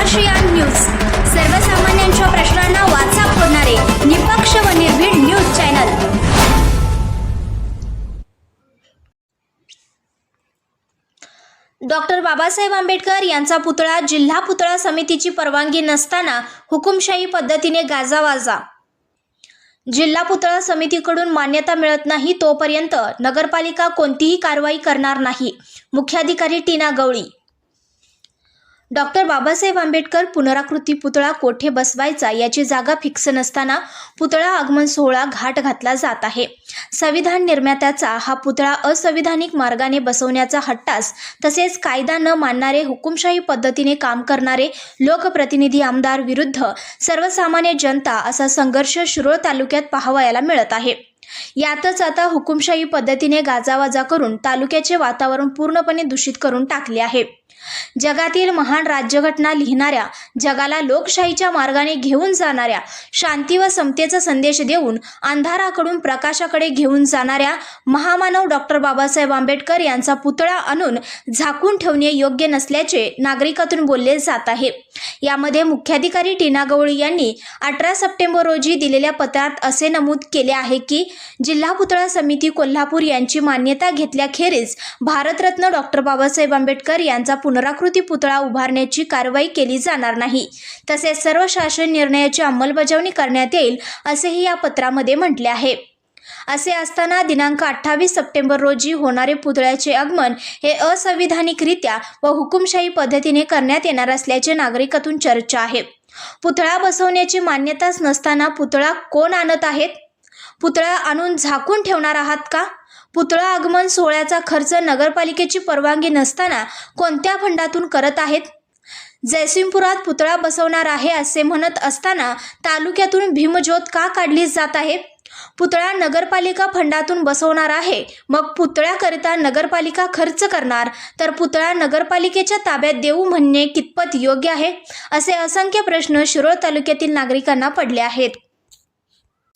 सहर्षियान news. सर्वसामान्यांच्या प्रश्नांना वाचा फोडणारे निपक्ष व निर्भीड news channel. Doctor Babasaheb Ambedkar यांचा पुतळा जिल्हा पुतळा समितीची परवानगी नसताना हुकुमशाही पद्धतीने गाजा वाजा जिल्हा पुतळा समितीकडून मान्यता मिळत नाही तोपर्यंत नगरपालिका कोणतीही कारवाई करणार नाही. मुख्याधिकारी टीना गवळी. डॉक्टर बाबासाहेब आंबेडकर पुनराकृती पुतळा कोठे बसवायचा याची जागा फिक्स नसताना पुतळा आगमन सोहळा घाट घातला जात आहे. संविधान निर्मात्याचा हा पुतळा असंविधानिक मार्गाने बसवण्याचा हट्टास तसेच कायदा न मानणारे हुकुमशाही पद्धतीने काम करणारे लोकप्रतिनिधी आमदार विरुद्ध सर्वसामान्य जनता असा संघर्ष शिरोळ तालुक्यात पाहावयाला मिळत आहे. यातच आता हुकुमशाही पद्धतीने गाजावाजा करून तालुक्याचे वातावरण पूर्णपणे दूषित करून टाकले आहे. जगातील महान राज्यघटना लिहिणाऱ्या जगाला लोकशाहीच्या मार्गाने घेऊन जाणाऱ्या शांती व समतेचा संदेश देऊन अंधाराकडून प्रकाशाकडे घेऊन जाणाऱ्या महामानव डॉक्टर बाबासाहेब आंबेडकर यांचा पुतळा आणून झाकून ठेवणे योग्य नसल्याचे नागरिकातून बोलले जात आहे. यामध्ये मुख्याधिकारी टीना गवळी यांनी अठरा सप्टेंबर रोजी दिलेल्या पत्रात असे नमूद केले आहे की जिल्हा पुतळा समिती कोल्हापूर यांची मान्यता घेतल्याखेरीज भारतरत्न डॉक्टर बाबासाहेब आंबेडकर यांचा पुनराकृती पुतळा उभारण्याची कारवाई केली जाणार नाही. तसेच सर्व शासन निर्णयाची अंमलबजावणी करण्यात येईल असेही या पत्रामध्ये म्हटले आहे. असे असताना दिनांक अठ्ठावीस सप्टेंबर रोजी होणारे पुतळ्याचे आगमन हे असंविधानिकरित्या व हुकुमशाही पद्धतीने करण्यात येणार असल्याचे नागरिकातून चर्चा आहे. पुतळा बसवण्याची मान्यताच नसताना पुतळा कोण आणत आहेत? पुतळा आणून झाकून ठेवणार आहात का? पुतळा आगमन सोहळ्याचा खर्च नगरपालिकेची परवानगी नसताना कोणत्या फंडातून करत आहेत? जयसिंगपुरात पुतळा बसवणार आहे असे म्हणत असताना तालुक्यातून भीमज्योत का काढली जात आहे? पुतळा नगरपालिका फंडातून बसवणार आहे मग पुतळ्याकरिता नगरपालिका खर्च करणार तर पुतळा नगरपालिकेच्या ताब्यात देऊ म्हणणे कितपत योग्य आहे? असे असंख्य प्रश्न शिरोळ तालुक्यातील नागरिकांना पडले आहेत.